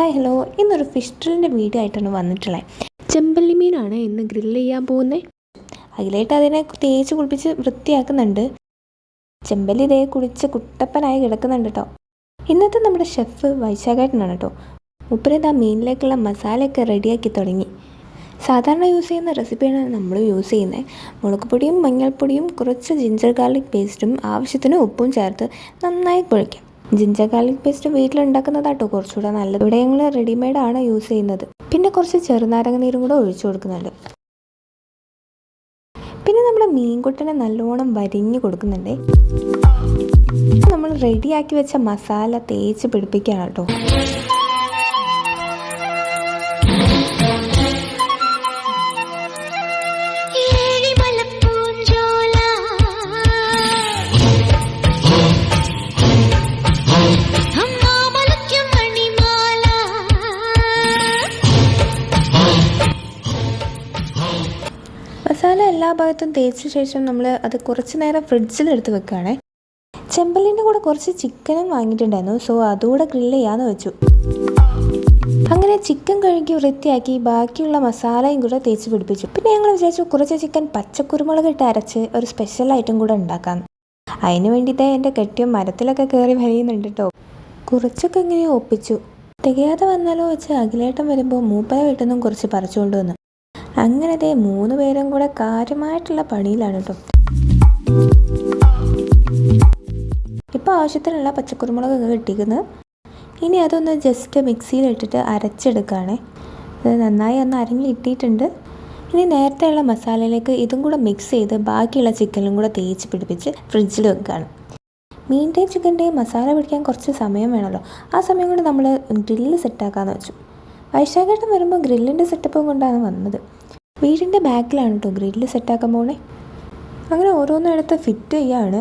Hi hello. ഇന്നൊരു fish ഡ്രില്ലിന്റെ video ആയിട്ടാണ് വന്നിട്ടുള്ളത് ചെമ്പല്ലി മീനാണ് ഇന്ന് ഗ്രില്ല് ചെയ്യാൻ പോകുന്നത് അതിലായിട്ട് അതിനെ തേച്ച് കുളിപ്പിച്ച് വൃത്തിയാക്കുന്നുണ്ട്. ചെമ്പല്ലി ഇതേ കുളിച്ച് കുട്ടപ്പനായി കിടക്കുന്നുണ്ട് കേട്ടോ ഇന്നത്തെ നമ്മുടെ ഷെഫ് വൈശാഖേട്ടനാണ് കേട്ടോ മുപ്പരത് ആ മീനിലേക്കുള്ള മസാലയൊക്കെ റെഡിയാക്കി തുടങ്ങി. സാധാരണ യൂസ് ചെയ്യുന്ന റെസിപ്പിയാണ് നമ്മൾ യൂസ് ചെയ്യുന്നത് മുളകുപൊടിയും മഞ്ഞൾപ്പൊടിയും കുറച്ച് ജിഞ്ചർ ഗാർലിക് പേസ്റ്റും ആവശ്യത്തിന് ഉപ്പും ചേർത്ത് നന്നായി കുഴയ്ക്കാം. ജിഞ്ചർ ഗാർലിക് പേസ്റ്റ് വീട്ടിലുണ്ടാക്കുന്നതാട്ടോ കുറച്ചുകൂടെ നല്ലത്. ഇവിടെ ഞങ്ങൾ ആണ് യൂസ് ചെയ്യുന്നത്. പിന്നെ കുറച്ച് ചെറുനാരങ്ങ നീരും കൂടെ ഒഴിച്ചു കൊടുക്കുന്നുണ്ട്. പിന്നെ നമ്മുടെ മീൻകുട്ടനെ നല്ലോണം വരിഞ്ഞു കൊടുക്കുന്നുണ്ട്. നമ്മൾ റെഡിയാക്കി വെച്ച മസാല തേച്ച് പിടിപ്പിക്കുകയാണ് കേട്ടോ. മസാല എല്ലാ ഭാഗത്തും തേച്ച ശേഷം നമ്മൾ അത് കുറച്ച് നേരം ഫ്രിഡ്ജിൽ എടുത്ത് വെക്കുകയാണേ. ചെമ്പലിന്റെ കൂടെ കുറച്ച് ചിക്കനും വാങ്ങിയിട്ടുണ്ടായിരുന്നു. സോ അതുകൂടെ ഗ്രില്ല് ചെയ്യാമെന്ന് വെച്ചു. അങ്ങനെ ചിക്കൻ കഴുകി വൃത്തിയാക്കി ബാക്കിയുള്ള മസാലയും കൂടെ തേച്ച് പിടിപ്പിച്ചു. പിന്നെ ഞങ്ങൾ വിചാരിച്ചു കുറച്ച് ചിക്കൻ പച്ചക്കുരുമുളക് ഇട്ട് അരച്ച് ഒരു സ്പെഷ്യൽ ഐറ്റം കൂടെ ഉണ്ടാക്കാം. അതിന് വേണ്ടിയിട്ട് എന്റെ കെട്ടിയ മരത്തിലൊക്കെ കയറി വരയുന്നുണ്ട് കേട്ടോ കുറച്ചൊക്കെ ഇങ്ങനെ ഒപ്പിച്ചു. തികയാതെ വന്നാലോ വെച്ച് അഖിലേട്ടം വരുമ്പോൾ മൂപ്പര വീട്ടിൽ നിന്നും കുറച്ച് പറിച്ചുകൊണ്ട് വന്നു. അങ്ങനെ ദേ മൂന്ന് പേരും കൂടെ കാര്യമായിട്ടുള്ള പണിയിലാണ് കേട്ടോ ഇപ്പോൾ ആവശ്യത്തിനുള്ള പച്ചക്കുരുമുളകൊക്കെ കിട്ടിക്കുന്നത് ഇനി അതൊന്ന് ജസ്റ്റ് മിക്സിയിലിട്ടിട്ട് അരച്ചെടുക്കുകയാണേ അത് നന്നായി ഒന്ന് അരഞ്ഞ് കിട്ടിയിട്ടുണ്ട്. ഇനി നേരത്തെയുള്ള മസാലയിലേക്ക് ഇതും കൂടെ മിക്സ് ചെയ്ത് ബാക്കിയുള്ള ചിക്കനും കൂടെ തേച്ച് പിടിപ്പിച്ച് ഫ്രിഡ്ജിൽ വെക്കുകയാണ് മീന്റെയും ചിക്കന്റെയും മസാല പിടിക്കാൻ കുറച്ച് സമയം വേണമല്ലോ ആ സമയം കൊണ്ട് നമ്മൾ ഗ്രില്ല് സെറ്റാക്കാമെന്ന് വെച്ചു. വൈശാഖേട്ടൻ വരുമ്പോൾ ഗ്രില്ലിന്റെ സെറ്റപ്പും കൊണ്ടാണ് വന്നത്. വീടിന്റെ ബാക്കിലാണ് കേട്ടോ ഗ്രില്ല് സെറ്റാക്കാൻ പോണേ. അങ്ങനെ ഓരോന്നും എടുത്ത് ഫിറ്റ് ചെയ്യാണ്.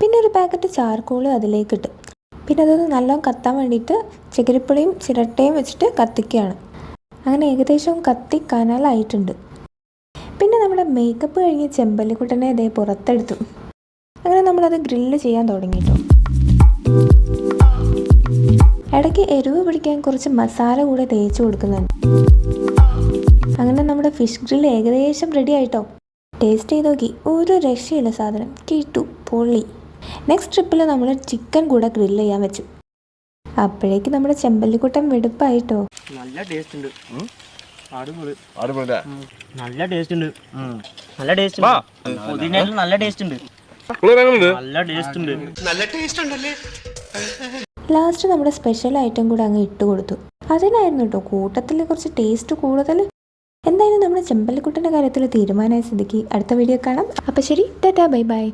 പിന്നെ ഒരു പാക്കറ്റ് ചാർക്കോൾ അതിലേക്ക് ഇട്ട് പിന്നെ അതൊന്ന് നല്ലോണം കത്താൻ വേണ്ടിയിട്ട് ചകിരിപ്പുളിയും ചിരട്ടയും വെച്ചിട്ട് കത്തിക്കുകയാണ് അങ്ങനെ ഏകദേശം കത്തി കനലായിട്ടുണ്ട്. പിന്നെ നമ്മുടെ മേക്കപ്പ് കഴിഞ്ഞ് ചെമ്പല്ലിക്കുട്ടനെ ഇതേ പുറത്തെടുത്തു. അങ്ങനെ നമ്മളത് ഗ്രില്ല് ചെയ്യാൻ തുടങ്ങി കേട്ടോ ഇടയ്ക്ക് എരിവ് പിടിക്കാൻ കുറച്ച് മസാല കൂടെ തേച്ച് കൊടുക്കുന്നുണ്ട്. അങ്ങനെ നമ്മുടെ ഫിഷ് ഗ്രിൽ ഏകദേശം റെഡി ആയിട്ടോ? ടേസ്റ്റ് ചെയ്ത് നോക്കി. ഒരു രക്ഷയില്ല സാധനം. കിട്ടു. പൊള്ളി. നെക്സ്റ്റ് ട്രിപ്പിൽ നമ്മൾ ചിക്കൻ കൂടെ ഗ്രില്ല് ചെയ്യാൻ വെച്ചു. അപ്പോഴേക്ക് നമ്മുടെ ചെമ്പല്ലിക്കുട്ടൻ വെടുപ്പായിട്ടോ? നല്ല ടേസ്റ്റ് ഉണ്ട്? നല്ല ടേസ്റ്റ് ഉണ്ട്. നല്ല ടേസ്റ്റ് ഉണ്ട്. പുതിനയിൽ നല്ല ടേസ്റ്റ് ഉണ്ട്. നല്ല ടേസ്റ്റ് ഉണ്ട്. നല്ല ടേസ്റ്റ് ഉണ്ട് ലാസ്റ്റ് നമ്മുടെ സ്പെഷ്യൽ ഐറ്റം കൂടെ അങ്ങ് ഇട്ട് കൊടുത്തു. അതിനായിരുന്നു കേട്ടോ കൂട്ടത്തിൽ കുറച്ച് ടേസ്റ്റ് കൂടുതൽ എന്തായാലും നമ്മുടെ ചെമ്പല്ലിക്കുട്ടന്റെ കാര്യത്തിൽ തീരുമാനമായ സ്ഥിതിക്ക് അടുത്ത വീഡിയോ കാണാം. അപ്പോൾ ശരി ടാറ്റാ ബൈ ബൈ.